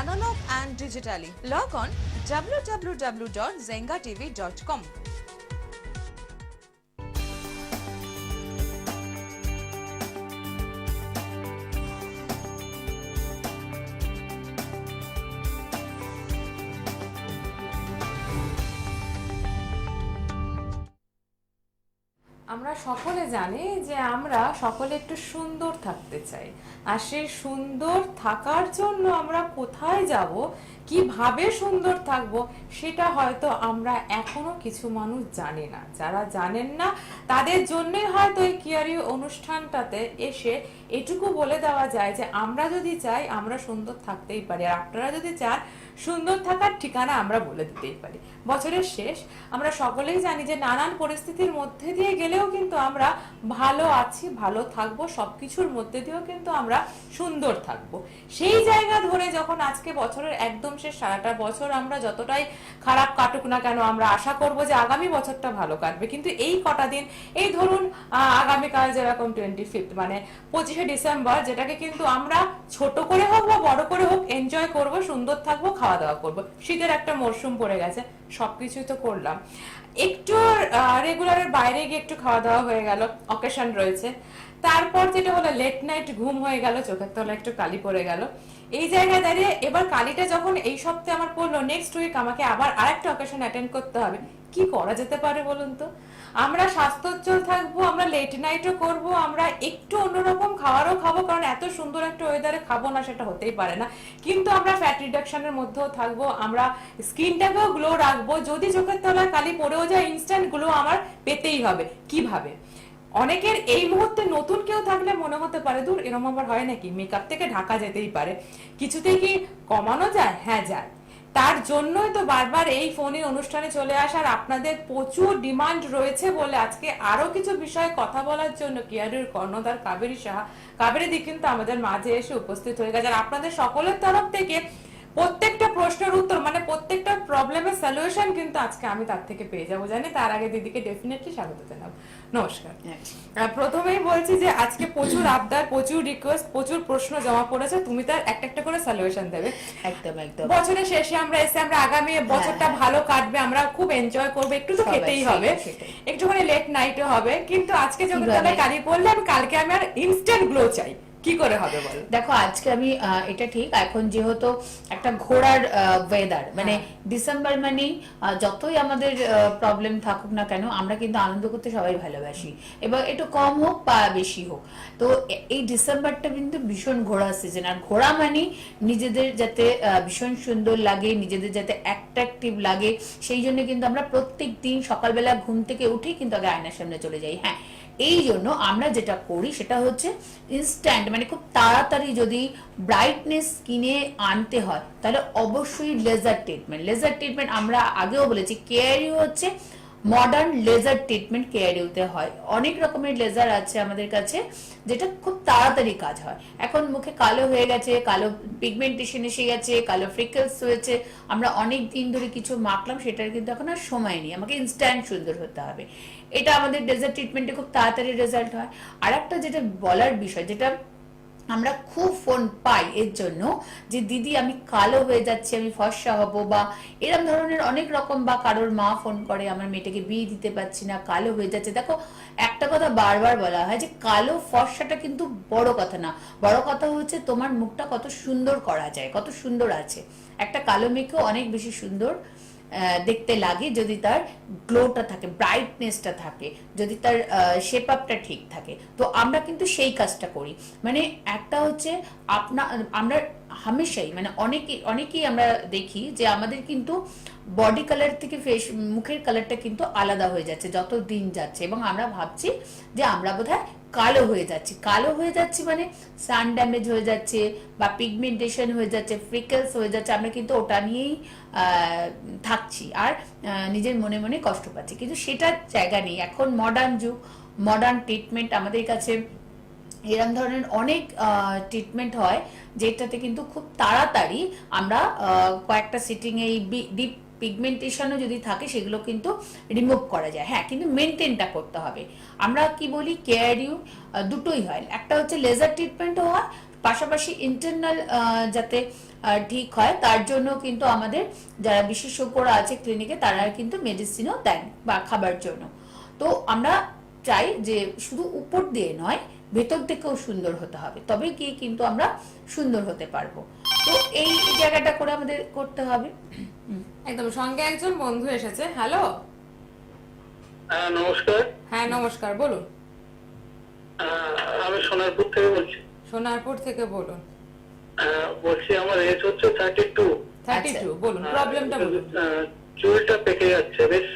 analog and digitally. Log on www.zengatv.com. জানি যে আমরা সকলে একটু সুন্দর থাকতে চাই। আর সেই সুন্দর থাকার জন্য আমরা কোথায় যাব কীভাবে সুন্দর থাকব সেটা হয়তো আমরা এখনও কিছু মানুষ জানি না। যারা জানেন না, তাদের জন্যই হয়তো এই কিয়ারি অনুষ্ঠানটাতে এসে এটুকু বলে দেওয়া যায় যে, আমরা যদি চাই আমরা সুন্দর থাকতেই পারি। আর আপনারা যদি চান সুন্দর থাকার ঠিকানা আমরা বলে দিতেই পারি। বছরের শেষ, আমরা সকলেই জানি যে, নানান পরিস্থিতির মধ্যে দিয়ে গেলেও কিন্তু আমরা ভালো আছি, ভালো থাকব, সবকিছুর মধ্যে দিয়েও কিন্তু আমরা সুন্দর থাকব। সেই জায়গা ধরে যখন আজকে বছরের একদম শেষ সারাটা বছর আমরা যতটাই খারাপ কাটুক না কেন, আমরা আশা করব যে আগামী বছরটা ভালো কাটবে। কিন্তু এই কটা দিন, এই ধরুন আগামীকাল যেরকম টোয়েন্টি ফিফথ মানে পঁচিশে ডিসেম্বর, যেটাকে কিন্তু আমরা ছোট করে হোক বা বড় করে হোক এনজয় করব, সুন্দর থাকব খাওয়া দাওয়া করব। শীতের একটা মরশুম পড়ে গেছে, সবকিছুই তো করলাম। একটু রেগুলারের বাইরে গিয়ে একটু খাওয়া দাওয়া হয়ে গেল অকেশন রয়েছে। তারপর যেটা হলো লেট নাইট ঘুম হয়ে গেল, চোখের তলা একটু কালি পড়ে গেল। এই জায়গায় দাঁড়িয়ে এবার কালিটা যখন এই সপ্তাহে আমার পড়ল নেক্সট উইক আমাকে আবার আরেকটা অকেশন অ্যাটেন্ড করতে হবে। কি করা যেতে পারে বলুন তো? আমরা স্বাস্থ্যোজ্জ্বল থাকব, আমরা লেট নাইটও করব, আমরা একটু অন্যরকম খাবারও খাব, কারণ এত সুন্দর একটা ওয়েদারে খাব না, সেটা হতেই পারে না। কিন্তু আমরা ফ্যাট রিডাকশনের মধ্যেও থাকব, আমরা স্কিনটাকেও গ্লো রাখব। যদি চোখের তলায় কালি পড়েও যায় ইনস্ট্যান্ট গ্লো আমার পেতেই হবে। কীভাবে? অনেকের এই মুহূর্তে নতুন কেউ থাকলে মনে হতে পারে দূর এরকম আবার হয় নাকি? মেকআপ থেকে ঢাকা যেতেই পারে। কিছুতেই কি কমানো যায়? হ্যাঁ যায়। তার জন্যই তো বারবার এই ফোনের অনুষ্ঠানে চলে আসার আপনাদের প্রচুর ডিমান্ড রয়েছে বলে আজকে আরও কিছু বিষয়ে কথা বলার জন্য কিয়ারুর কর্ণধার কাবেরী সাহা, কাবেরী দি কিন্তু আমাদের মাঝে এসে উপস্থিত হয়ে গেছে। আর আপনাদের সকলের তরফ থেকে প্রত্যেকটা প্রশ্নের উত্তর মানে প্রত্যেকটা প্রবলেমের সলিউশন কিন্তু আজকে আমি তার থেকে পেয়ে যাব জানি? তার আগে দিদিকে ডেফিনেটলি স্বাগত জানাব। নমস্কার। প্রথমেই বলছি যে আজকে প্রচুর আবদার প্রচুর রিকোয়েস্ট প্রচুর প্রশ্ন জমা পড়েছে তুমি তার একটা একটা করে সলিউশন দেবে। একদম একদম। বছরের শেষে আমরা এসে আমরা আগামী বছরটা ভালো কাটবে আমরা খুব এনজয় করব একটু তো হ্যাঁ। খেতেই হবে। একটুখানি লেট নাইটও হবে কিন্তু আজকে যখন তাহলে কালি পড়লে আমি কালকে আমি আর ইনস্ট্যান্ট গ্লো চাই। কি করে হবে বল? দেখো আজকে আমি এটা ঠিক এখন যেহেতু একটা ঘোড়ার ওয়েদার মানে হ্যাঁ। ডিসেম্বর মানে যতই আমাদের প্রবলেম থাকুক না কেন আমরা কিন্তু আনন্দ করতে সবাই ভালোবাসি। এবার একটু কম হোক বা বেশি হোক। তো এই ডিসেম্বরটা কিন্তু ভীষণ ঘোড়া সিজন আর ঘোড়া মানে নিজেদের যাতে ভীষণ সুন্দর লাগে নিজেদের যাতে অ্যাট্রাকটিভ লাগে সেই জন্য কিন্তু আমরা প্রত্যেক দিন সকালবেলা ঘুম থেকে উঠেই কিন্তু আগে আয়নার সামনে চলে যাই হ্যাঁ। এই জন্য আমরা যেটা করি সেটা হচ্ছে ইনস্ট্যান্ট মানে খুব তাড়াতাড়ি যদি ব্রাইটনেস স্কিনে আনতে হয়, তাহলে অবশ্যই লেজার ট্রিটমেন্ট লেজার ট্রিটমেন্ট আমরা আগেও বলেছি কেয়ারিও হচ্ছে মডার্ন লেজার ট্রিটমেন্ট কেয়ারিওতে হয়। অনেক রকমের লেজার আছে আমাদের কাছে, যেটা খুব তাড়াতাড়ি কাজ হয়। এখন মুখে কালো হয়ে গেছে, কালো পিগমেন্টেশন এসে গেছে, কালো ফ্রিকলস হয়েছে, আমরা অনেক দিন ধরে কিছু মাখলাম, সেটার কিন্তু এখন আর সময় নেই। আমাকে ইনস্ট্যান্ট সুন্দর হতে হবে। এটা আমাদের লেজার ট্রিটমেন্টে খুব তাড়াতাড়ি রেজাল্ট হয়। আর একটা যেটা বলার বিষয়, যেটা আমরা খুব ফোন পাই এর জন্য যে, দিদি, আমি কালো হয়ে যাচ্ছি, আমি ফর্সা হব বা এরকম ধরনের অনেক রকম বা কারোর মা ফোন করে, আমার মেয়েটাকে বিয়ে দিতে পারছি না, কালো হয়ে যাচ্ছে। দেখো, একটা কথা বারবার বলা হয় যে, কালো ফর্সাটা কিন্তু বড় কথা না। বড় কথা হচ্ছে তোমার মুখটা কত সুন্দর করা যায়, কত সুন্দর আছে। একটা কালো মেয়েকেও অনেক বেশি সুন্দর দেখতে লাগে যদি তার গ্লোটা থাকে ব্রাইটনেসটা থাকে, যদি তার শেপ আপটা ঠিক থাকে। তো আমরা কিন্তু সেই কাজটা করি। মানে একটা হচ্ছে আপনা, আমরা হামেশাই মানে অনেকে, অনেকেই আমরা দেখি যে আমাদের কিন্তু বডি কালার থেকে ফেস মুখের কালারটা কিন্তু আলাদা হয়ে যাচ্ছে, যত দিন যাচ্ছে। এবং আমরা ভাবছি যে আমরা বোধহয় কালো হয়ে যাচ্ছি। কালো হয়ে যাচ্ছি মানে সান ড্যামেজ হয়ে যাচ্ছে বা পিগমেন্টেশন হয়ে যাচ্ছে ফ্রিকেলস হয়ে যাচ্ছে, আমরা কিন্তু ওটা নিয়েই থাকছি। আর নিজের মনে মনে কষ্ট পাচ্ছি। কিন্তু সেটার জায়গা নেই। এখন মডার্ন যুগ মডার্ন ট্রিটমেন্ট আমাদের কাছে এরকম ধরনের অনেক ট্রিটমেন্ট হয়, যেটাতে কিন্তু খুব তাড়াতাড়ি আমরা কয়েকটা সিটিংয়ে এই ডিপ পিগমেন্টেশনও যদি থাকে, সেগুলো কিন্তু রিমুভ করা যায়। হ্যাঁ কিন্তু মেনটেনটা করতে হবে। আমরা কি বলি? কেয়ার ইউ দুটোই হয়। একটা হচ্ছে লেজার ট্রিটমেন্টও হয়, পাশাপাশি ইন্টারনাল যাতে ঠিক হয়, তার জন্য কিন্তু আমাদের যারা বিশেষজ্ঞরা আছে ক্লিনিকে তারা কিন্তু মেডিসিনও দেন বা খাবার জন্য। তো আমরা চাই যে শুধু উপর দিয়ে নয় ভেতর থেকেও সুন্দর হতে হবে। তবে গিয়ে কিন্তু আমরা সুন্দর হতে পারব। তো এই জায়গাটা করে আমাদের করতে হবে। একদম সঙ্গে একজন বন্ধু এসেছে। হ্যালো? হ্যাঁ নমস্কার। হ্যাঁ নমস্কার বলুন। আহ, আমি সোনারপুর থেকে বলছি। সোনারপুর থেকে বলুন। আহ, বলছি আমার এজ হচ্ছে থার্টি টু থার্টি টু বলুন। প্রবলেমটা বলুন চুলটা পেকে যাচ্ছে বেশ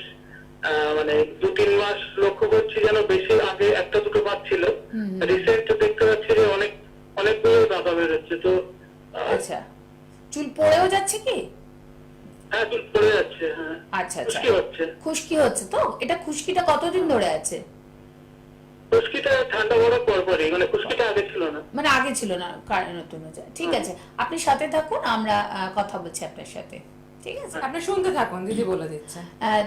মানে দু তিন মাস লক্ষ্য করছি যেন বেশি আগে একটা দুটো বার ছিল। রিসেন্ট দেখতে পাচ্ছি যে অনেক অনেকগুলো দাদা বেরোচ্ছে তো আচ্ছা। চুল পড়েও যাচ্ছে কি? হ্যাঁ চুল পড়ে যাচ্ছে হ্যাঁ। আচ্ছা আচ্ছা। খুশকি হচ্ছে। খুশকি হচ্ছে তো? এটা খুশকিটা কতদিন ধরে আছে? খুশকিটা ঠান্ডা পড়ার পরপরই মানে খুশকিটা আগে ছিল না। মানে আগে ছিল না কারণ নতুন ঠিক আছে। আপনি সাথে থাকুন আমরা কথা বলছি আপনার সাথে। ঠিক আছে? আপনি শুনতে থাকুন দিদি বলে দিচ্ছে।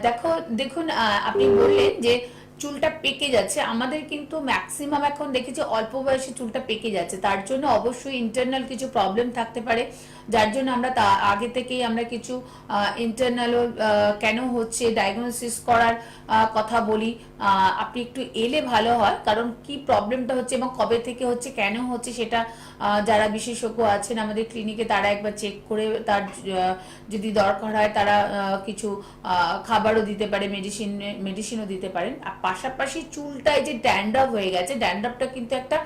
দেখো দেখুন আপনি বললেন যে চুলটা পেকে যাচ্ছে। আমাদের কিন্তু ম্যাক্সিমাম এখন দেখেছি অল্প বয়সে চুলটা পেকে যাচ্ছে। তার জন্য অবশ্যই ইন্টারনাল কিছু প্রবলেম থাকতে পারে। যার জন্য আমরা তা আগে থেকেই আমরা কিছু ইন্টারনালও কেন হচ্ছে ডায়াগনোসিস করার কথা বলি। আপনি একটু এলে ভালো হয়। কারণ কি প্রবলেমটা হচ্ছে এবং কবে থেকে হচ্ছে, কেন হচ্ছে সেটা যারা বিশেষজ্ঞ আছেন আমাদের ক্লিনিকে তারা একবার চেক করে তার যদি দরকার হয় তারা কিছু খাবারও দিতে পারে মেডিসিন মেডিসিনও দিতে পারেন। পাশাপাশি চুলটায় যে ড্যান্ড্রফ হয়ে গেছে ড্যান্ড্রফটা কিন্তু একটা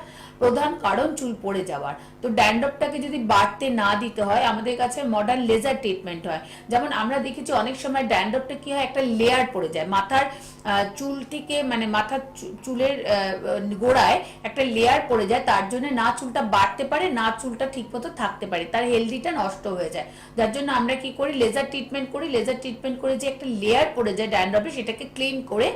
প্রধান কারণ চুল পড়ে যাওয়ার। তো ড্যান্ড্রফটাকে যদি বাড়তে না দিতে হয়, আমাদের কাছে মডার্ন লেজার ট্রিটমেন্ট হয়। যেমন আমরা দেখেছি অনেক সময় ড্যান্ড্রফটা কি হয়, একটা লেয়ার পড়ে যায়। মাথার চুল থেকে মানে মাথার চুলের গোড়ায় একটা লেয়ার পড়ে যায়। তার জন্য না চুলটা বাড়তে পারে, না চুলটা ঠিকমতো থাকতে পারে। তার হেলদিটা নষ্ট হয়ে যায়। যার জন্য আমরা কি করি লেজার ট্রিটমেন্ট করি। লেজার ট্রিটমেন্ট করে যে একটা লেয়ার পড়ে যায় ড্যান্ড্রফে, সেটাকে ক্লিন করে,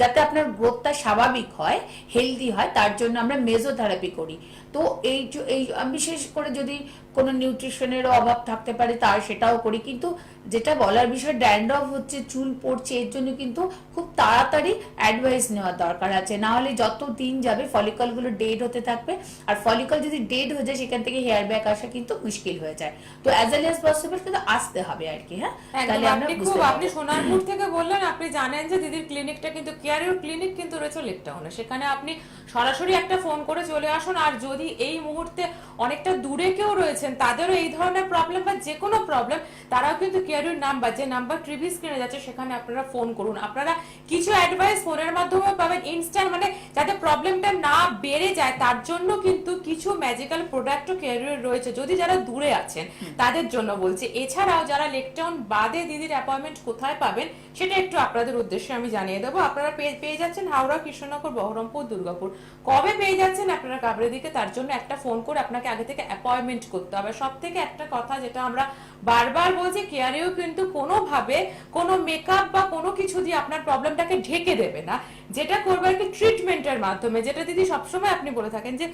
যাতে আপনার গ্রোথটা স্বাভাবিক হয় হেলদি হয়, তার জন্য আমরা মেজোথেরাপি করি। তো এই এই বিশেষ করে যদি কোনো নিউট্রিশনেরও অভাব থাকতে পারে তার সেটাও করি। কিন্তু যেটা বলার বিষয় ড্যান্ড্রফ হচ্ছে চুল পড়ছে এর জন্য কিন্তু খুব তাড়াতাড়ি অ্যাডভাইস নেওয়ার দরকার আছে। না হলে যত দিন যাবে ফলিকলগুলো ডেড হতে থাকবে। আর ফলিকল যদি ডেড হয়ে যায় সেখান থেকে হেয়ার ব্যাক আসা কিন্তু মুশকিল হয়ে যায়। তো অ্যাজ এল এস পসিবল কিন্তু আসতে হবে আর কি হ্যাঁ? একদম আপনি খুব আপনি সোনারপুর থেকে বললেন আপনি জানেন যে দিদির ক্লিনিকটা কিন্তু কেয়ারিওর ক্লিনিক কিন্তু রয়েছে লেকটাউনে সেখানে আপনি সরাসরি একটা ফোন করে চলে আসুন। আর যদি এই মুহূর্তে অনেকটা দূরে কেউ রয়েছেন তাদেরও এই ধরনের প্রবলেম বা যে কোনো প্রবলেম তারাও কিন্তু কেয়ারিওর নাম্বার যে নাম্বার টিভি স্ক্রিনে যাচ্ছে সেখানে আপনারা ফোন করুন। আপনারা কিছু অ্যাডভাইস ফোনের মাধ্যমে পাবেন। ইনস্ট্যান্ট মানে যাতে প্রবলেমটা না বেড়ে যায় তার জন্য কিন্তু কিছু ম্যাজিক্যাল প্রোডাক্টও ক্যারিয়ার রয়েছে। যদি যারা দূরে আছেন তাদের জন্য বলছি এছাড়াও যারা লেকটাউন বাদে দিদির অ্যাপয়েন্টমেন্ট কোথায় পাবেন সেটা একটু আপনাদের উদ্দেশ্যে আমি জানিয়ে দেবো। আপনারা পেয়ে পেয়ে যাচ্ছেন হাওড়া কৃষ্ণনগর বহরমপুর দুর্গাপুর। কবে পেয়ে যাচ্ছেন আপনারা কাবরে দিকে তার জন্য একটা ফোন করে আপনাকে আগে থেকে অ্যাপয়েন্টমেন্ট করতে হবে। সব থেকে একটা কথা যেটা আমরা বারবার বলছি কেয়ারেও কিন্তু কোনোভাবে কোনো মেকআপ বা কোনো কিছু দিয়ে আপনার প্রবলেমটাকে ঢেকে দেবে না। যেটা করবে আর কি ট্রিটমেন্টের মাধ্যমে। যেটা দিদি সবসময় আপনি বলে থাকেন যে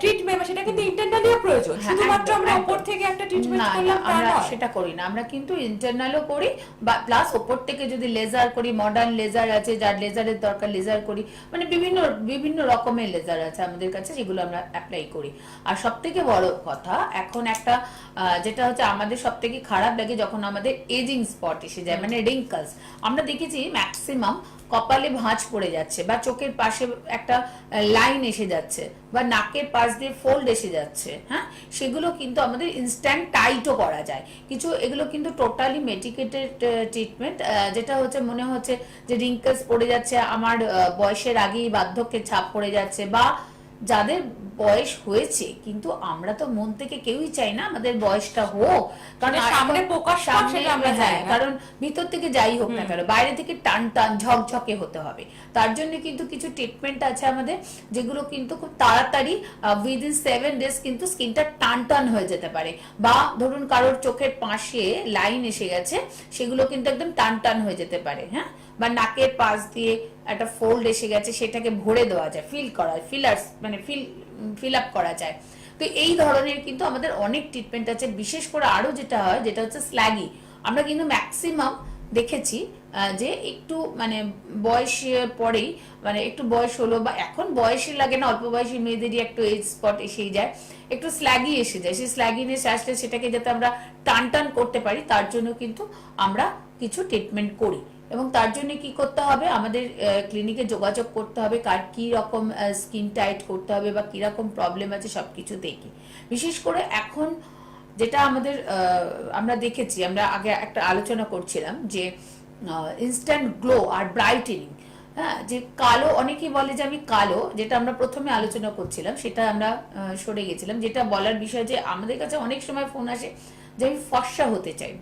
ট্রিটমেন্ট সেটা কিন্তু ইন্টারনালিও প্রয়োজন। হ্যাঁ, শুধুমাত্র আমরা। উপর থেকে একটা ট্রিটমেন্ট করলাম তা নয়। সেটা করি না। আমরা কিন্তু ইন্টারনালও করি বা প্লাস ওপর থেকে যদি লেজার করি মডার্ন লেজার আছে যার লেজারের দরকার লেজার করি মানে বিভিন্ন বিভিন্ন রকমের লেজার আছে আমাদের কাছে যেগুলো আমরা অ্যাপ্লাই করি। আর সব থেকে বড় কথা এখন একটা যেটা হচ্ছে আমাদের সব থেকে খারাপ লাগে যখন আমাদের এজিং স্পট এসে যায় মানে রিঙ্কলস আমরা দেখেছি ম্যাক্সিমাম কপালে ভাঁজ পড়ে যাচ্ছে বা চোখের পাশে একটা লাইন এসে যাচ্ছে বা নাকের পাশ দিয়ে ফোল্ড এসে যাচ্ছে হ্যাঁ? সেগুলো কিন্তু আমাদের ইনস্ট্যান্ট টাইটও করা যায়। কিছু এগুলো কিন্তু টোটালি মেডিকেটেড ট্রিটমেন্ট যেটা হচ্ছে মনে হচ্ছে যে রিঙ্কেলস পড়ে যাচ্ছে আমার বয়সের আগেই বার্ধক্যের ছাপ পড়ে যাচ্ছে বা যাদের বয়স হয়েছে কিন্তু আমরা তো মন থেকে কেউই চাই না আমাদের বয়সটা হোক। কারণ মানে সামনে প্রকাশ সামনে আমরা হ্যাঁ, চাই কারণ ভিতর থেকে যাই হোক না কেন বাইরে থেকে টান টান ঝকঝকে হতে হবে। তার জন্য কিন্তু কিছু ট্রিটমেন্ট আছে আমাদের যেগুলো কিন্তু খুব তাড়াতাড়ি উইদিন সেভেন ডেজ কিন্তু স্কিনটা টান টান হয়ে যেতে পারে। বা ধরুন কারোর চোখের পাশে লাইন এসে গেছে সেগুলো কিন্তু একদম টান টান হয়ে যেতে পারে হ্যাঁ? বা নাকের পাশ দিয়ে একটা ফোল্ড এসে গেছে, সেটাকে ভরে দেওয়া যায় ফিল করা ফিলার্স মানে ফিল ফিল আপ করা যায়। তো এই ধরনের কিন্তু আমাদের অনেক ট্রিটমেন্ট আছে, বিশেষ করে আরও যেটা হয়, যেটা হচ্ছে স্ল্যাগি আমরা কিন্তু ম্যাক্সিমাম দেখেছি যে একটু মানে বয়স পরেই মানে একটু বয়স হলো বা এখন বয়সে লাগে না, অল্প বয়সী মেয়েদেরই একটু এজ স্পট এসেই যায়, একটু স্ল্যাগি এসে যায়। সেই স্ল্যাগিনেস আসলে সেটাকে যাতে আমরা টান টান করতে পারি, তার জন্য কিন্তু আমরা কিছু ট্রিটমেন্ট করি। এবং তার জন্য কি করতে হবে? আমাদের ক্লিনিকে যোগাযোগ করতে হবে, কার কি রকম স্কিন টাইট করতে হবে বা কি রকম প্রবলেম আছে সবকিছু দেখি। বিশেষ করে এখন যেটা আমাদের আমরা দেখেছি, আমরা আগে একটা আলোচনা করছিলাম যে ইনস্ট্যান্ট গ্লো আর ব্রাইটেনিং হ্যাঁ যে কালো, অনেকেই বলে যে আমি কালো, যেটা আমরা প্রথমে আলোচনা করছিলাম, সেটা আমরা সরে গেছিলাম, যেটা বলার বিষয় যে আমাদের কাছে অনেক সময় ফোন আসে যে আমি ফর্সা হতে চাই।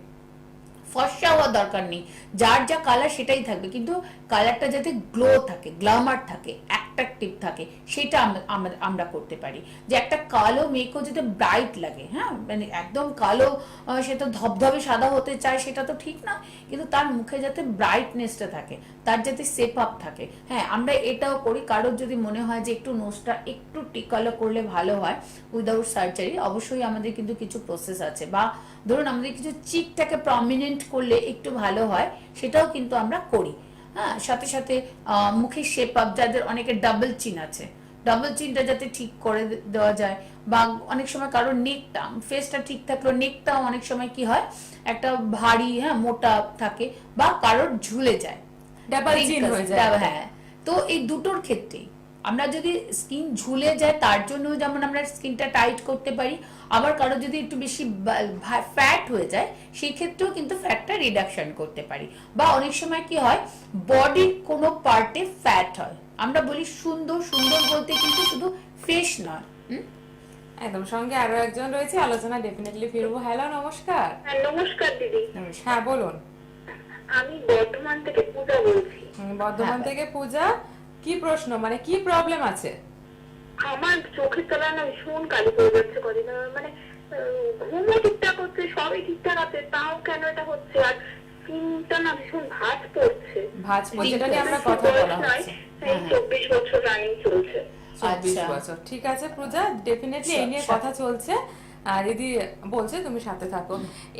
ফর্সা হওয়ার দরকার নেই। যার যা কালার সেটাই থাকবে। কিন্তু কালারটা যাতে গ্লো থাকে গ্লামার থাকে অ্যাট্রাকটিভ থাকে, সেটা আমরা- করতে পারি। যে একটা কালো মেয়েকেও যাতে ব্রাইট লাগে হ্যাঁ? মানে একদম কালো সে তো ধবধবে সাদা হতে চায়, সেটা তো ঠিক না কিন্তু তার মুখে যাতে ব্রাইটনেসটা থাকে। তার যাতে সেপ আপ থাকে। হ্যাঁ আমরা এটাও করি। কারোর যদি মনে হয় যে একটু নোজটা একটু টিকালো করলে ভালো হয় উইদাউট সার্জারি অবশ্যই আমাদের কিন্তু কিছু প্রসেস আছে। বা ধরুন আমাদের কিছু চিকটাকে প্রমিনেন্ট করলে একটু ভালো হয়, সেটাও কিন্তু আমরা করি। হ্যাঁ সাথে সাথে মুখের শেপ আপ যাদের অনেকের ডাবল চিন আছে ডাবল চিনটা যাতে ঠিক করে দেওয়া যায় বা অনেক সময় কারোর নেকটা ফেসটা ঠিক থাকলেও নেকটাও অনেক সময় কি হয়, একটা ভারী হ্যাঁ মোটা থাকে বা কারোর ঝুলে যায়। হয়ে যায়। হ্যাঁ। তো এই দুটোর ক্ষেত্রেই আমরা যদি স্কিন ঝুলে যায় তার জন্য যেমন আমরা স্কিনটা টাইট করতে পারি আবার কারও যদি একটু বেশি ফ্যাট হয়ে যায় সেই ক্ষেত্রেও কিন্তু ফ্যাটটা রিডাকশন করতে পারি। বা অনেক সময় কি হয় বডির কোনো পার্টে ফ্যাট হয়। আমরা বলি সুন্দর সুন্দর বলতে কিন্তু শুধু ফেস নয়। হুম? একদম। সঙ্গে আরও একজন রয়েছে আলোচনা ডেফিনেটলি ফিরবো। হ্যালো নমস্কার। হ্যাঁ, নমস্কার দিদি। হ্যাঁ বলুন। আমি বর্ধমান থেকে পূজা বলছি। বর্ধমান হ্যাঁ। থেকে পূজা? কি প্রশ্ন? মানে কি প্রবলেম আছে? আমার চোখের তলায় না ভীষণ কালি পড়ে যাচ্ছে কদিন। মানে ঘুমও ঠিকঠাক হচ্ছে সবই ঠিকঠাক আছে তাও কেন এটা হচ্ছে? আর স্কিনটা না ভীষণ ভাঁজ পড়ছে। ভাজ যেটা নিয়ে আমরা কথা বলা হচ্ছে। চব্বিশ বছর রানিং চলছে। চব্বিশ আচ্ছা। বছর। ঠিক আছে পূজা ডেফিনেটলি এই নিয়ে কথা চলছে। আর দিদি বলছে তুমি সাথে থাকো।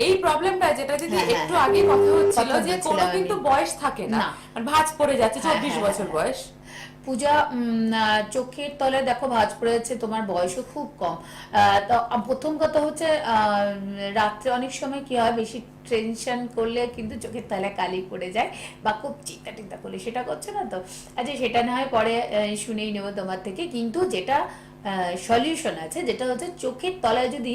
এই প্রবলেমটা যেটা দিদি হ্যাঁ, একটু হ্যাঁ, আগে হ্যাঁ। কথা হচ্ছিল যে কোনো কিন্তু বয়স থাকে না। না। ভাঁজ পড়ে যাচ্ছে হ্যাঁ, চব্বিশ হ্যাঁ, বছর হ্যাঁ। বয়স। পূজা চোখের তলায় দেখো ভাঁজ পড়ে যাচ্ছে তোমার বয়সও খুব কম। প্রথম কথা হচ্ছে রাত্রে অনেক সময় কি হয় বেশি টেনশন করলে কিন্তু চোখের তলায় কালি পড়ে যায় বা খুব চিন্তা টিন্তা করলে। সেটা করছে না তো? আচ্ছা সেটা না হয় পরে শুনেই নেব তোমার থেকে। কিন্তু যেটা সলিউশন আছে, যেটা হচ্ছে চোখের তলায় যদি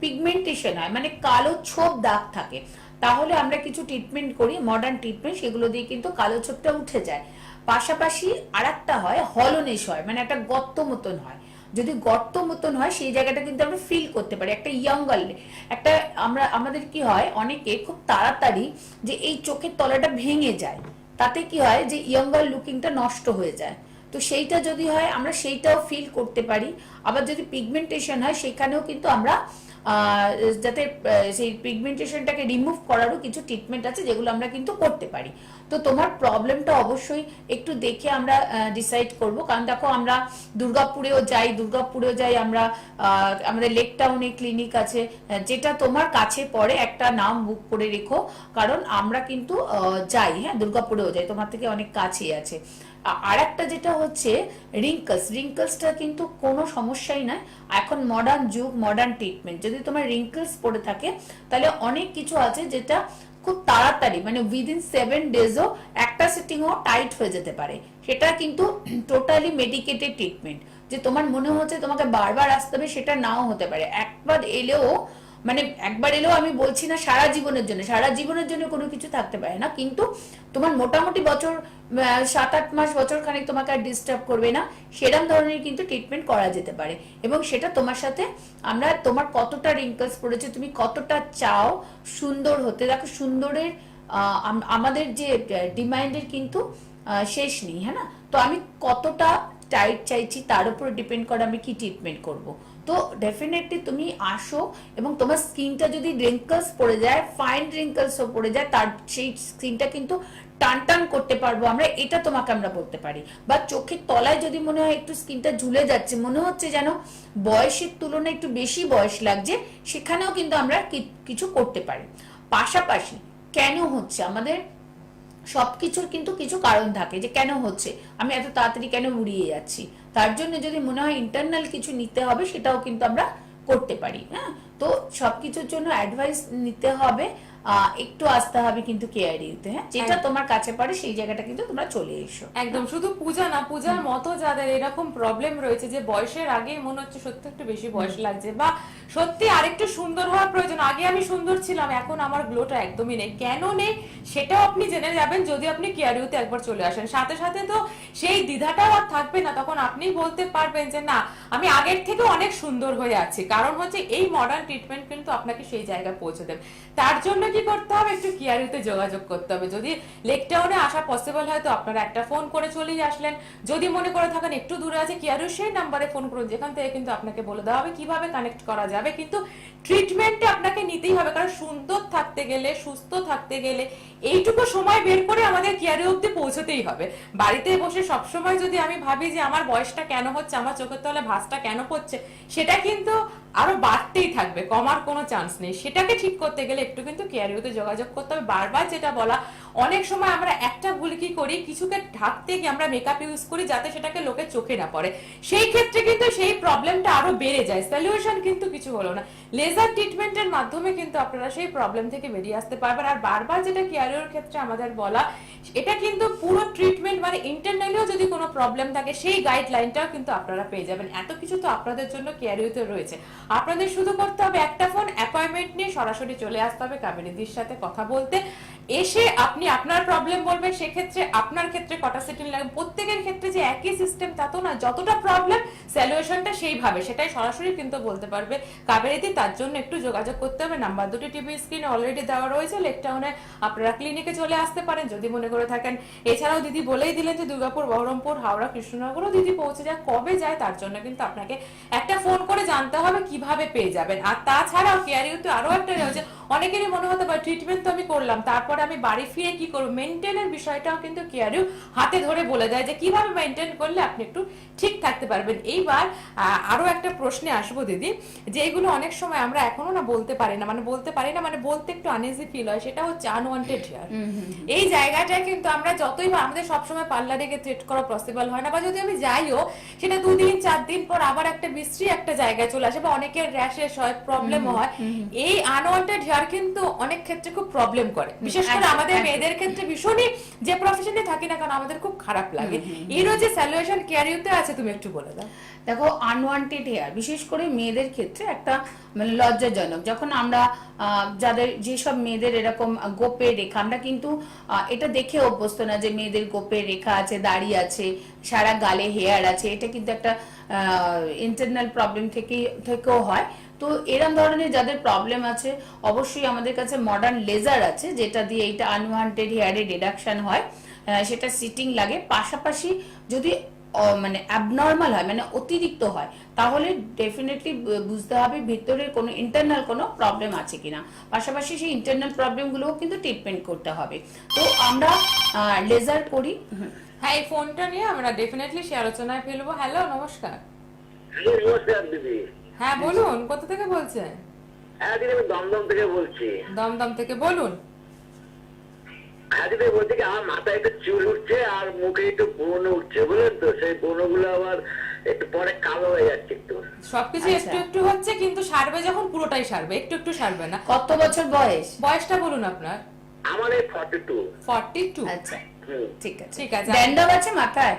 পিগমেন্টেশন হয় মানে কালো ছোপ দাগ থাকে, তাহলে আমরা কিছু ট্রিটমেন্ট করি মডার্ন ট্রিটমেন্ট সেগুলো দিয়ে কিন্তু কালো ছোপটা উঠে যায়। পাশাপাশি আরেকটা হয় হলনেশ হয় মানে একটা গর্ত মতন হয়। যদি গর্ত মতন হয়, সেই জায়গাটা কিন্তু আমরা ফিল করতে পারি, একটা ইয়াঙ্গাল একটা আমরা, আমাদের কি হয়, অনেকে খুব তাড়াতাড়ি যে এই চোখের তলাটা ভেঙে যায়, তাতে কি হয় যে ইয়াঙ্গাল লুকিংটা নষ্ট হয়ে যায়। তো সেইটা যদি হয় আমরা সেইটাও ফিল করতে পারি। আবার যদি পিগমেন্টেশন হয় সেখানেও কিন্তু আমরা যাতে সেই পিগমেন্টেশনটাকে রিমুভ করারও কিছু ট্রিটমেন্ট আছে যেগুলো আমরা কিন্তু করতে পারি। তো তোমার প্রবলেমটা অবশ্যই একটু দেখে আমরা ডিসাইড করব। কারণ দেখো আমরা দুর্গাপুরেও যাই দুর্গাপুরেও যাই আমরা আমাদের লেক টাউনে ক্লিনিক আছে। আহ, যেটা তোমার কাছে পড়ে একটা নাম বুক করে রেখো। কারণ আমরা কিন্তু যাই হ্যাঁ দুর্গাপুরেও যাই তোমার থেকে অনেক কাছেই আছে। আর একটা যেটা হচ্ছে রিঙ্কলস রিঙ্কলসটা কিন্তু কোনো সমস্যাই নয়। এখন মডার্ন যুগ মডার্ন ট্রিটমেন্ট যদি তোমার রিঙ্কলস পড়ে থাকে, তাহলে অনেক কিছু আছে যেটা খুব তাড়াতাড়ি মানে উইদিন সেভেন ডেজও একটা সিটিংও টাইট হয়ে যেতে পারে। সেটা কিন্তু টোটালি মেডিকেটেড ট্রিটমেন্ট যে তোমার মনে হচ্ছে তোমাকে বারবার আসতে হবে, সেটা নাও হতে পারে। একবার এলেও মানে একবার এলেও আমি বলছি না সারা জীবনের জন্য, সারা জীবনের জন্য কোনো কিছু থাকতে পারে না, কিন্তু তোমার মোটামুটি বছর সাত আট মাস বছর খানিক তোমাকে আর ডিস্টার্ব করবে না সেরকম ধরনের কিন্তু ট্রিটমেন্ট করা যেতে পারে। এবং সেটা তোমার সাথে আমরা তোমার কতটা রিঙ্কলস পড়েছে, তুমি কতটা চাও সুন্দর হতে। দেখো, সুন্দরের আমাদের যে ডিমান্ডের কিন্তু শেষ নেই হ্যাঁ না? তো আমি কতটা টাইট চাইছি, তার উপর ডিপেন্ড করে আমি কি ট্রিটমেন্ট করব। তো ডেফিনেটলি তুমি আসো এবং তোমার স্কিনটা যদি রিঙ্কলস পড়ে যায় ফাইন রিঙ্কলসও পড়ে যায়, তার সেই স্কিনটা কিন্তু টান টান করতে পারব আমরা, এটা তোমাকে আমরা বলতে পারি। বা চোখের তলায় যদি মনে হয় একটু স্কিনটা ঝুলে যাচ্ছে, মনে হচ্ছে যেন বয়সের তুলনায় একটু বেশি বয়স লাগছে, সেখানেও কিন্তু আমরা কিছু করতে পারি। পাশাপাশি কেন হচ্ছে আমাদের সবকিছুর কিন্তু কিছু কারণ থাকে যে কেন হচ্ছে? আমি এত তাড়াতাড়ি কেন উড়িয়ে যাচ্ছি? তার জন্য যদি মনে হয় ইন্টারনাল কিছু নিতে হবে সেটাও কিন্তু আমরা করতে পারি হ্যাঁ? তো সব কিছুর জন্য অ্যাডভাইস নিতে হবে একটু আসতে হবে কিন্তু কেয়ারিতে হ্যাঁ? যেটা তোমার কাছে পারে সেই জায়গাটা কিন্তু তোমরা চলে এসো। একদম শুধু পূজা না পূজার মতো যাদের এরকম প্রবলেম রয়েছে যে বয়সের আগেই মনে হচ্ছে সত্যি একটু বেশি বয়স লাগছে বা সত্যি আরেকটু সুন্দর হওয়ার প্রয়োজন। আগে আমি সুন্দর ছিলাম এখন আমার গ্লোটা একদমই নেই। কেন নেই? সেটাও আপনি জেনে যাবেন যদি আপনি কেয়ারিউতে একবার চলে আসেন। সাথে সাথে তো সেই দ্বিধাটাও আর থাকবে না। তখন আপনি বলতে পারবেন যে না আমি আগের থেকে অনেক সুন্দর হয়ে আছি। কারণ হচ্ছে এই মডার্ন ট্রিটমেন্ট কিন্তু আপনাকে সেই জায়গায় পৌঁছে দেবে। তার জন্য কি করতে হবে? একটু কিয়ারিতে যোগাযোগ করতে হবে। যদি লেক টাউনে আসা পসিবল হয়, তো আপনারা একটা ফোন করে চলেই আসলেন। যদি মনে করে থাকেন একটু দূরে আছে কিয়ারু সেই নাম্বারে ফোন করুন। যেখান থেকে কিন্তু আপনাকে বলে দেওয়া হবে কীভাবে কানেক্ট করা যাবে। কিন্তু ট্রিটমেন্টে আপনাকে নিতেই হবে। কারণ সুন্দর থাকতে গেলে, সুস্থ থাকতে গেলে এইটুকু সময় বের করে আমাদের কিয়ারে অব্দি পৌঁছতেই হবে। বাড়িতে বসে সবসময় যদি আমি ভাবি যে আমার বয়সটা কেন হচ্ছে, আমার চোখের তলে ভাসটা কেন পড়ছে, সেটা কিন্তু আরও বাড়তেই থাকবে, কমার কোনো চান্স নেই। সেটাকে ঠিক করতে গেলে একটু কিন্তু কেয়ারিওতে যোগাযোগ করতে হবে। বারবার যেটা বলা অনেক সময় আমরা একটা ভুল কি করি, কিছুকে ঢাকতে গিয়ে আমরা মেকআপ ইউজ করি যাতে সেটাকে লোকে চোখে না পড়ে। সেই ক্ষেত্রে কিন্তু সেই প্রবলেমটা আরও বেড়ে যায়। সলিউশন কিন্তু কিছু হলো না। লেজার ট্রিটমেন্টের মাধ্যমে কিন্তু আপনারা সেই প্রবলেম থেকে বেরিয়ে আসতে পারবেন। আর বারবার যেটা কেয়ারিওর ক্ষেত্রে আমাদের বলা, এটা কিন্তু পুরো ট্রিটমেন্ট মানে ইন্টারনালিও যদি কোনো প্রবলেম থাকে, সেই গাইডলাইনটাও কিন্তু আপনারা পেয়ে যাবেন। এত কিছু তো আপনাদের জন্য কেয়ারিওতে রয়েছে। আপনাদের শুধু করতে হবে একটা ফোন অ্যাপয়েন্টমেন্ট নিয়ে সরাসরি চলে আসতে হবে। কাবেরিদির সাথে কথা বলতে। এসে আপনি আপনার প্রবলেম বলবেন, সেক্ষেত্রে আপনার ক্ষেত্রে কটা সেটিং লাগবে? প্রত্যেকের ক্ষেত্রে যে একই সিস্টেম তা তো না। যতটা প্রবলেম সলিউশনটা সেইভাবে। সেটাই সরাসরি কিন্তু বলতে পারবে কাবেরিদি। তার জন্য একটু যোগাযোগ করতে হবে। নাম্বার দুটি টিভি স্ক্রিনে অলরেডি দেওয়া রয়েছে। লেকটাউনে আপনারা ক্লিনিকে চলে আসতে পারেন। যদি মনে করে থাকেন, এছাড়াও দিদি বলেই দিলেন যে দুর্গাপুর, বহরমপুর, হাওড়া, কৃষ্ণনগরও দিদি পৌঁছে যায়। কবে যায়? তার জন্য কিন্তু আপনাকে একটা ফোন করে জানতে হবে কীভাবে পেয়ে যাবেন। আর তাছাড়াও কেয়ারিউতে আরও একটা রয়েছে। অনেকেরই মনে হতে পারে ট্রিটমেন্ট তো আমি করলাম, তারপরে আমি বাড়ি ফিরে কি করব? মেনটেনের বিষয়টাও কিন্তু কেয়ারিউ হাতে ধরে বলে দেয় যে কীভাবে মেনটেন করলে আপনি একটু ঠিক থাকতে পারবেন? এইবার আহ, আরও একটা প্রশ্নে আসব দিদি যে এগুলো অনেক সময় আমরা এখনও না বলতে পারি না। মানে বলতে পারি না মানে বলতে একটু আনইজি ফিল হয় সেটা হচ্ছে আনওয়ান্টেড হেয়ার এই জায়গাটায় কিন্তু আমরা যতই বা আমাদের সবসময় পার্লারে গিয়ে ট্রিট করা পসিবল হয় না বা যদি আমি যাইও সেটা দুদিন চার দিন পর আবার একটা বিশ্রী একটা জায়গায় চলে আসে বা অনেকের র্যাশেস হয় প্রবলেম হয়। এই আনওয়ান্টেড হেয়ার কিন্তু অনেক ক্ষেত্রে খুব প্রবলেম করে। বিশেষ করে আমাদের মেয়েদের ক্ষেত্রে ভীষণই যে প্রফেশনে থাকি না কারণ আমাদের খুব খারাপ লাগে। এরও যে সলিউশন ক্যারিউতে আছে তুমি একটু বলে দাও। দেখো আনওয়ান্টেড হেয়ার বিশেষ করে মেয়েদের ক্ষেত্রে একটা মানে লজ্জাজনক। যখন আমরা যাদের যেসব মেয়েদের এরকম গোপে রেখা আমরা কিন্তু এটা দেখে অভ্যস্ত না যে মেয়েদের গোপে রেখা আছে দাড়ি আছে সারা গালে হেয়ার আছে। এটা কিন্তু একটা ইন্টারনাল প্রবলেম থেকে থেকেও হয়। তো এরম ধরনের যাদের প্রবলেম আছে অবশ্যই আমাদের কাছে মডার্ন লেজার আছে যেটা দিয়ে এটা আনওয়ান্টেড হেয়ারে ডিডাকশন হয়। সেটা সিটিং লাগে। পাশাপাশি যদি মানে অ্যাবনর্মাল হয় মানে অতিরিক্ত হয় তাহলে ডেফিনেটলি বুঝতে হবে ভিতরে কোনো ইন্টারনাল কোনো প্রবলেম আছে কিনা। পাশাপাশি সেই ইন্টারনাল প্রবলেমগুলোও কিন্তু ট্রিটমেন্ট করতে হবে। তো আমরা লেজার করি। হ্যাঁ এই ফোনটা নিয়ে আমরা ডেফিনেটলি সে আলোচনায় ফেলব। হ্যালো নমস্কার। হ্যালো নমস্কার দিদি। হ্যাঁ বলুন কোথা থেকে বলছেন? হ্যাঁ দিদি আমি দমদম থেকে বলছি। দমদম থেকে বলুন। হ্যাঁ দিদি বলছি কি আমার মাথায় একটু চুল উঠছে আর মুখে একটু ব্রণ উঠছে বুঝলেন তো? সেই ব্রণগুলো আবার একটু পরে কালো হয়ে যাচ্ছে একটু। সবকিছু আচ্ছা। একটু একটু হচ্ছে কিন্তু সারবে যখন পুরোটাই সারবে একটু একটু সারবে না। কত বছর বয়স? বয়সটা বলুন আপনার। আমার এই ফর্টি টু ফর্টি টু আচ্ছা ঠিক আছে। ঠিক আছে। ড্যান্ডব আছে মাথায়?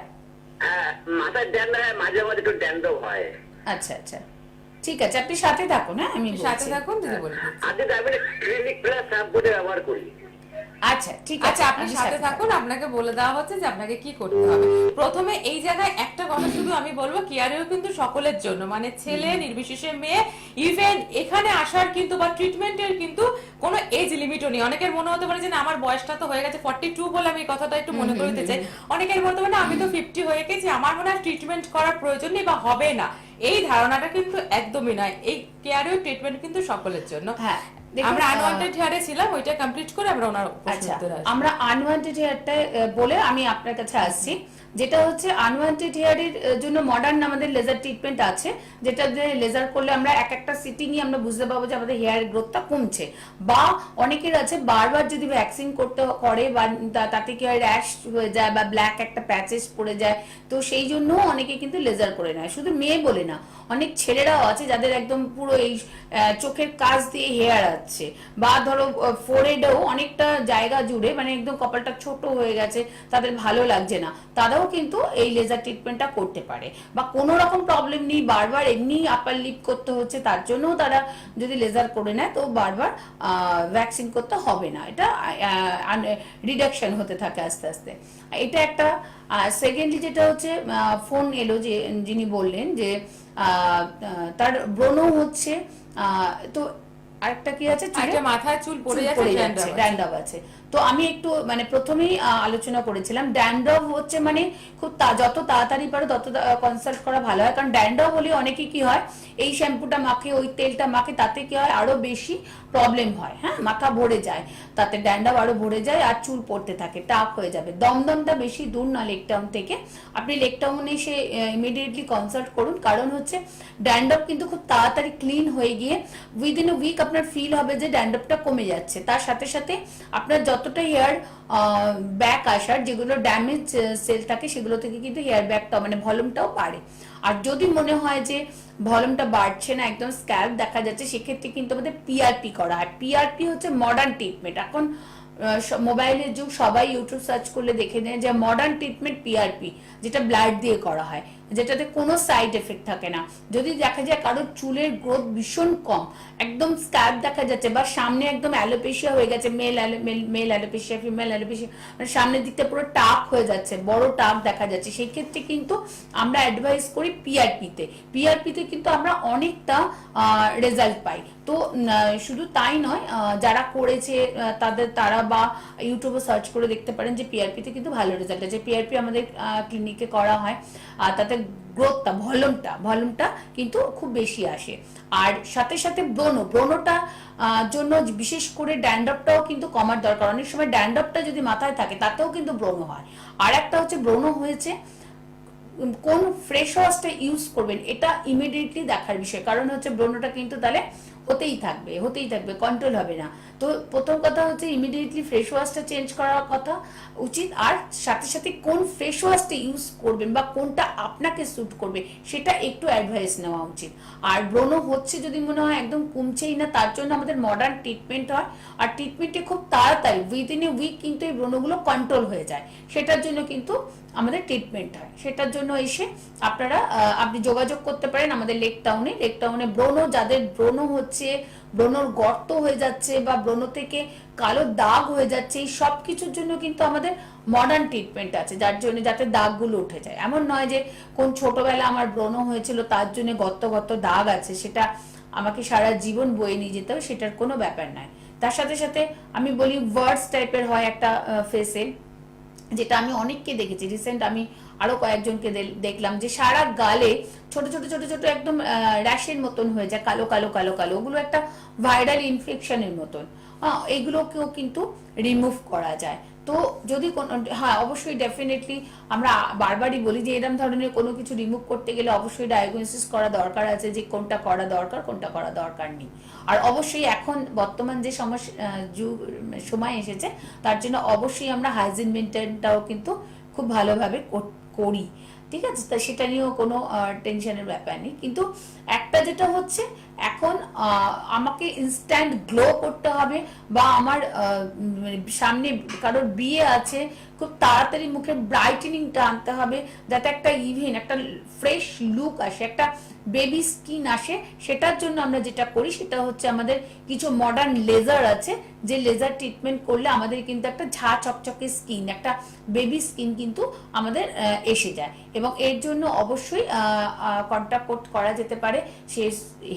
হ্যাঁ মাথায় ড্যান্ড হয় মাঝে মাঝে একটু ড্যান্ডব হয়। আচ্ছা আচ্ছা। ঠিক আছে আপনি সাথে থাকুন হ্যাঁ আমি সাথে থাকুন দিদি বলে। আজকে আমি ক্লিনিক প্লাস শ্যাম্পুটা ব্যবহার করি। আচ্ছা ঠিক আছে আচ্ছা আপনি সাথে থাকুন আপনাকে বলে দেওয়া হচ্ছে যে আপনাকে কি করতে হবে। প্রথমে এই জায়গায় একটা কথা শুধু আমি বলব কেয়ারেও কিন্তু সকলের জন্য মানে ছেলে নির্বিশেষে মেয়ে ইভেন এখানে আসার কিন্তু বা ট্রিটমেন্টের কিন্তু কোনো এজ লিমিটও নেই। অনেকের মনে হতে পারে যে না আমার বয়সটা তো হয়ে গেছে ফর্টি টু বলে আমি এই কথাটা একটু মনে করে দিতে চাই। অনেকের মনে হতে পারে আমি তো ফিফটি হয়ে গেছি আমার মনে হয় ট্রিটমেন্ট করার প্রয়োজন নেই বা হবে না। এই ধারণাটা কিন্তু একদমই নয়। এই কেয়ারেও ট্রিটমেন্ট কিন্তু সকলের জন্য। হ্যাঁ। আমরা আনওয়ান্টেড হেয়ারে ছিলাম ওইটা কমপ্লিট করে আমরা ওনার আচ্ছা আমরা আনওয়ান্টেড হেয়ারটা বলে আমি আপনার কাছে আসছি। যেটা হচ্ছে আনওয়ান্টেড হেয়ারের জন্য মডার্ন আমাদের লেজার ট্রিটমেন্ট আছে যেটা লেজার করলে আমরা এক একটা সিটিংই আমরা বুঝতে পারব যে আমাদের গ্রোথটা কমছে। বা অনেকের আছে বারবার যদি ভ্যাকসিন করতে করে বা তাতে কি হয় র্যাশ হয়ে যায় বা ব্ল্যাক একটা প্যাচেস পড়ে যায় তো সেই জন্য অনেকে কিন্তু লেজার করে নেয়। শুধু মেয়ে বলে না অনেক ছেলেরাও আছে যাদের একদম পুরো এই চোখের কাজ দিয়ে হেয়ার আছে। বা ধরো ফোরেডেও অনেকটা জায়গা জুড়ে মানে একদম কপালটা ছোট হয়ে গেছে, তাদের ভালো লাগছে না। তারাও কিন্তু এই লেজার ট্রিটমেন্টটা করতে পারে। বা কোনো রকম প্রবলেম নেই, বারবার এমনি আপার লিপ করতে হচ্ছে, তার জন্যও তারা যদি লেজার করে নেয়, তো বারবার ভ্যাকসিন করতে হবে না। এটা রিডাকশন হতে থাকে আস্তে আস্তে। এটা একটা সেকেন্ডলি যেটা হচ্ছে ফোন এলো যে, যিনি বললেন যে তার ব্রণ হচ্ছে তো আরেকটা কি আছে? চুলে? একটা মাথায় চুল পড়ে যাচ্ছে। ড্যান্ড্রফ আছে। তো আমি একটু মানে প্রথমেই আলোচনা করেছিলাম। ড্যান্ড্রফ হচ্ছে মানে খুব যত তাড়াতাড়ি পারো তত কনসাল্ট করা ভালো হয়। কারণ ড্যান্ড্রফ হলে অনেকে কি হয় এই শ্যাম্পুটা মাখে ওই তেলটা মাখে তাতে কি হয় আরও বেশি প্রবলেম হয়। হ্যাঁ মাথা ভরে যায়। তাতে ড্যান্ড্রফ আরও ভরে যায় আর চুল পড়তে থাকে টাক হয়ে যাবে। দমদমটা বেশি দূর না লেক টাউন থেকে। আপনি লেক টাউনে এসে ইমিডিয়েটলি কনসাল্ট করুন। কারণ হচ্ছে, ড্যান্ডপ কিন্তু খুব তাড়াতাড়ি ক্লিন হয়ে গিয়ে উইদিন এ উইক আপনার ফিল হবে যে ড্যান্ডপটা কমে যাচ্ছে। তার সাথে সাথে আপনার যতটা হেয়ার ব্যাক আসার যেগুলো ড্যামেজ সেল থাকে সেগুলো থেকে কিন্তু হেয়ার ব্যাকটা মানে ভলিউমটাও বাড়ে। আর যদি মনে হয় যে ভলিউমটা বাড়ছে না, একদম স্ক্যাল্প দেখা যাচ্ছে, সেক্ষেত্রে কিন্তু আমাদের পিআরপি করা। হয় পিআরপি হচ্ছে মডার্ন ট্রিটমেন্ট এখন মোবাইলের যুগ, সবাই ইউটিউব সার্চ করলে দেখে নেয় যে মডার্ন ট্রিটমেন্ট পিআরপি যেটা ব্লাড দিয়ে করা হয়। যেটাতে কোনো সাইড এফেক্ট থাকে না। যদি দেখা যায় কারোর চুলের গ্রোথ ভীষণ কম, একদম স্ক্যাব দেখা যাচ্ছে বা সামনে একদম অ্যালোপেশিয়া হয়ে গেছে male male alopecia female alopecia মানে সামনের দিকটা পুরো টাক হয়ে যাচ্ছে, বড় টাক দেখা যাচ্ছে। সেই ক্ষেত্রে কিন্তু আমরা অ্যাডভাইস করি পিআরপিতে পিআরপিতে কিন্তু আমরা অনেকটা রেজাল্ট পাই। তো শুধু তাই নয় যারা করেছে তাদের, তারা বা ইউটিউবে সার্চ করে দেখতে পারেন যে পিআরপিতে কিন্তু ভালো রেজাল্ট আছে। পিআরপি আমাদের ক্লিনিকে করা হয়, আর তাতে গ্রোথটা ভলিউমটা ভলিউমটা কিন্তু খুব বেশি আসে। আর সাথে সাথে ব্রণ, ব্রণটা জন্য বিশেষ করে ড্যান্ড্রপটাও কিন্তু কমার দরকার। অনেক সময় ড্যান্ড্রপটা যদি মাথায় থাকে, তাতেও কিন্তু ব্রণ হয়। আর একটা হচ্ছে ব্রণ হয়েছে কোন ফ্রেশ ওয়াশটা ইউজ করবেন, এটা ইমিডিয়েটলি দেখার বিষয়। কারণ হচ্ছে ব্রণটা কিন্তু তাহলে হতেই থাকবে হতেই থাকবে কন্ট্রোল হবে না। তো প্রথম কথা হচ্ছে ইমিডিয়েটলি ফ্রেশ ওয়াশটা চেঞ্জ করার কথা। উচিত আর সাথে সাথে কোন ফ্রেশ ওয়াশটা ইউজ করবেন বা কোনটা আপনাকে স্যুট করবে, সেটা একটু অ্যাডভাইস নেওয়া উচিত। আর ব্রণ হচ্ছে যদি মনে হয় একদম কমছেই না, তার জন্য আমাদের মডার্ন ট্রিটমেন্ট হয়। আর ট্রিটমেন্টে খুব তাড়াতাড়ি উইদিন এ উইক কিন্তু এই ব্রণগুলো কন্ট্রোল হয়ে যায়। সেটার জন্য কিন্তু আমাদের ট্রিটমেন্ট হয়। সেটার জন্য এসে আপনারা আপনি যোগাযোগ করতে পারেন আমাদের লেক টাউনে লেক টাউনে ব্রণ, যাদের ব্রণ হচ্ছে, ব্রণর গর্ত হয়ে যাচ্ছে বা ব্রণ থেকে কালো দাগ হয়ে যাচ্ছে, এই সব কিছুর জন্য কিন্তু আমাদের মডার্ন ট্রিটমেন্ট আছে, যার জন্য যাতে দাগগুলো উঠে যায়। এমন নয় যে কোন ছোটবেলা আমার ব্রণ হয়েছিল, তার জন্য গর্ত গর্ত দাগ আছে, সেটা আমাকে সারা জীবন বয়ে নিয়ে যেতে হবে, সেটার কোনো ব্যাপার নয়। তার সাথে সাথে আমি বলি ওয়ার্ডস টাইপের হয় একটা ফেসে যেটা আমি অনেককে দেখেছি রিসেন্ট আমি আরও কয়েকজনকে দেখলাম যে সারা গালে ছোট ছোট ছোট ছোট একদম র্যাশের মতন হয়ে যায়, কালো কালো কালো কালো। ওগুলো একটা ভাইরাল ইনফেকশনের মতন। হ্যাঁ এগুলোকেও কিন্তু রিমুভ করা যায়। তো যদি কোন হ্যাঁ অবশ্যই ডেফিনেটলি আমরা বারবারই বলি যে এরকম ধরনের কোনো কিছু রিমুভ করতে গেলে অবশ্যই ডায়াগনোসিস করা দরকার আছে যে কোনটা করা দরকার, কোনটা করা দরকার নেই। আর অবশ্যই এখন বর্তমান যে সমস্যা যুগ, সময় এসেছে, তার জন্য অবশ্যই আমরা হাইজিন মেনটেনটাও কিন্তু খুব ভালোভাবে করি ঠিক আছে? তা সেটা নিয়েও কোনো টেনশনের ব্যাপার নেই। কিন্তু একটা যেটা হচ্ছে এখন আমাকে ইনস্ট্যান্ট গ্লো করতে হবে বা আমার সামনে কারোর বিয়ে আছে, খুব তাড়াতাড়ি মুখের ব্রাইটেনিংটা আনতে হবে যাতে একটা ইভেন একটা ফ্রেশ লুক আসে, একটা বেবি স্কিন আসে, সেটার জন্য আমরা যেটা করি সেটা হচ্ছে আমাদের কিছু মডার্ন লেজার আছে, যে লেজার ট্রিটমেন্ট করলে আমাদের কিন্তু একটা ঝা চকচকে স্কিন একটা বেবি স্কিন কিন্তু আমাদের এসে যায়। এবং এর জন্য অবশ্যই কন্ট্যাক্ট করা যেতে পারে, সে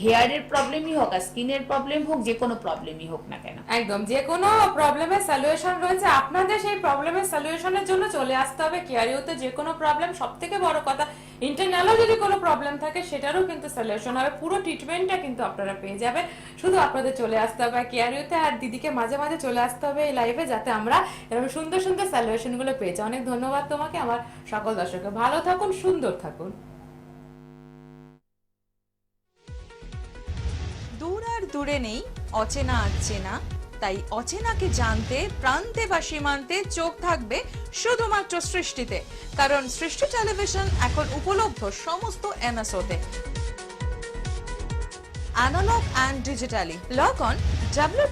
হেয়ারের হেয়ারের প্রবলেমই হোক আর স্কিনের প্রবলেম হোক, যে কোনো প্রবলেমই হোক না কেন। একদম, যে কোনো প্রবলেমের সলিউশন রয়েছে। আপনাদের সেই প্রবলেমের সলিউশনের জন্য চলে আসতে হবে। কেয়ারিওতে যে কোনো প্রবলেম সব থেকে বড় কথা ইন্টারনালও যদি কোনো প্রবলেম থাকে, সেটারও কিন্তু সলিউশন হবে। পুরো ট্রিটমেন্টটা কিন্তু আপনারা পেয়ে যাবেন। শুধু আপনাদের চলে আসতে হবে। কেয়ারিওতে আর দিদিকে মাঝে মাঝে চলে আসতে হবে এই লাইভে যাতে আমরা এরকম সুন্দর সুন্দর সলিউশনগুলো পেয়ে যাই। অনেক ধন্যবাদ তোমাকে, আমার সকল দর্শককে। ভালো থাকুন, সুন্দর থাকুন। দূর নেই, অচেনা আচেনা তাই অচেনাকে জানতে, প্রান্তে বা সীমান্তে চোখ থাকবে শুধুমাত্র সৃষ্টিতে। কারণ সৃষ্টি টেলিভিশন এখন উপলব্ধ সমস্ত এমএসওতে। Analogue and digitally log on W